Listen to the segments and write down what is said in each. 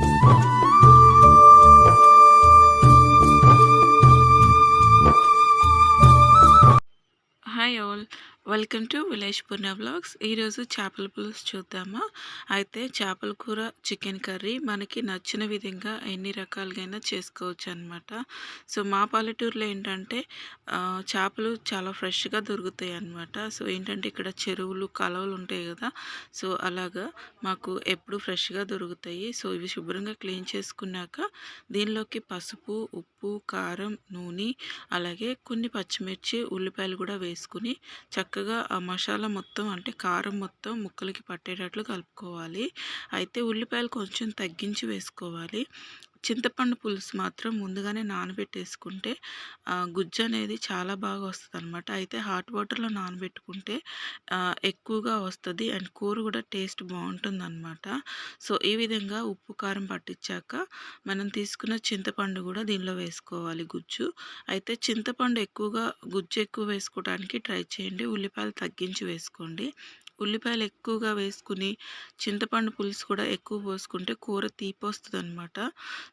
Thank you. Welcome to village Purna blogs ఈరోజు చేపల పులుసు చూద్దామా? అయితే చేపల కూర చికెన్ కర్రీ మనకి నచ్చిన విధంగా ఎన్ని రకాలుగైనా చేసుకోవచ్చు అనమాట సో మా పల్లెటూరులో ఏంటంటే చేపలు చాలా ఫ్రెష్గా దొరుకుతాయి అనమాట సో ఏంటంటే ఇక్కడ చెరువులు కలవలు ఉంటాయి కదా. సో అలాగా మాకు ఎప్పుడు ఫ్రెష్గా దొరుకుతాయి. సో ఇవి శుభ్రంగా క్లీన్ చేసుకున్నాక దీనిలోకి పసుపు ఉప్పు కారం నూనె అలాగే కొన్ని పచ్చిమిర్చి ఉల్లిపాయలు కూడా వేసుకుని చక్కగా ఆ మసాలా మొత్తం అంటే కారం మొత్తం ముక్కలకి పట్టేటట్లు కలుపుకోవాలి. అయితే ఉల్లిపాయలు కొంచెం తగ్గించి వేసుకోవాలి. చింతపండు పులుసు మాత్రం ముందుగానే నానబెట్టేసుకుంటే గుజ్జు అనేది చాలా బాగా వస్తుంది అనమాట అయితే హాట్ వాటర్లో నానబెట్టుకుంటే ఎక్కువగా వస్తుంది అండ్ కూర కూడా టేస్ట్ బాగుంటుంది అనమాట సో ఈ విధంగా ఉప్పు కారం పట్టించాక మనం తీసుకున్న చింతపండు కూడా దీనిలో వేసుకోవాలి గుజ్జు. అయితే చింతపండు ఎక్కువగా గుజ్జు ఎక్కువ వేసుకోవడానికి ట్రై చేయండి. ఉల్లిపాయలు తగ్గించి వేసుకోండి. ఉల్లిపాయలు ఎక్కువగా వేసుకుని చింతపండు పులుసు కూడా ఎక్కువ పోసుకుంటే కూర తీపి వస్తుంది అనమాట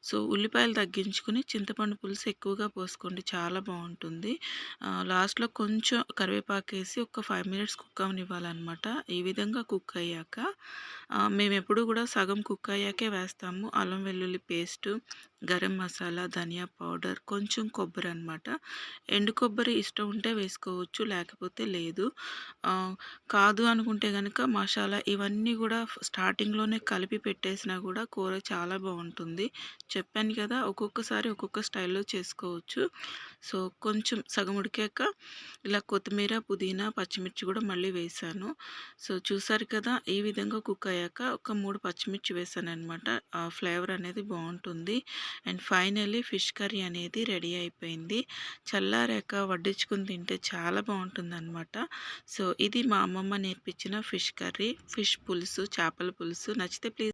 సో ఉల్లిపాయలు తగ్గించుకుని చింతపండు పులుసు ఎక్కువగా పోసుకోండి. చాలా బాగుంటుంది. లాస్ట్లో కొంచెం కరివేపాకు వేసి ఒక ఫైవ్ మినిట్స్ కుక్ అవనివ్వాలన్నమాట. ఈ విధంగా కుక్ అయ్యాక మేము ఎప్పుడు కూడా సగం కుక్ అయ్యాకే వేస్తాము. అల్లం వెల్లుల్లి పేస్టు గరం మసాలా ధనియా పౌడర్ కొంచెం కొబ్బరి అనమాట ఎండు కొబ్బరి ఇష్టం ఉంటే వేసుకోవచ్చు లేకపోతే లేదు. కాదు అనుకుంటే కనుక మసాలా ఇవన్నీ కూడా స్టార్టింగ్లోనే కలిపి పెట్టేసినా కూడా కూర చాలా బాగుంటుంది. చెప్పాను కదా ఒక్కొక్కసారి ఒక్కొక్క స్టైల్లో చేసుకోవచ్చు. సో కొంచెం సగం ఉడికాక ఇలా కొత్తిమీర పుదీనా పచ్చిమిర్చి కూడా మళ్ళీ వేసాను. సో చూసారు కదా ఈ విధంగా కుక్ అయ్యాక ఒక మూడు పచ్చిమిర్చి వేసాను అనమాట ఆ ఫ్లేవర్ అనేది బాగుంటుంది. అండ్ ఫైనల్లీ ఫిష్ కర్రీ అనేది రెడీ అయిపోయింది. చల్లారాక వడ్డించుకుని తింటే చాలా బాగుంటుందన్నమాట. సో ఇది మా అమ్మమ్మ నేర్పించిన ఫిష్ కర్రీ. ఫిష్ పులుసు చేపల పులుసు. నచ్చితే ప్లీజ్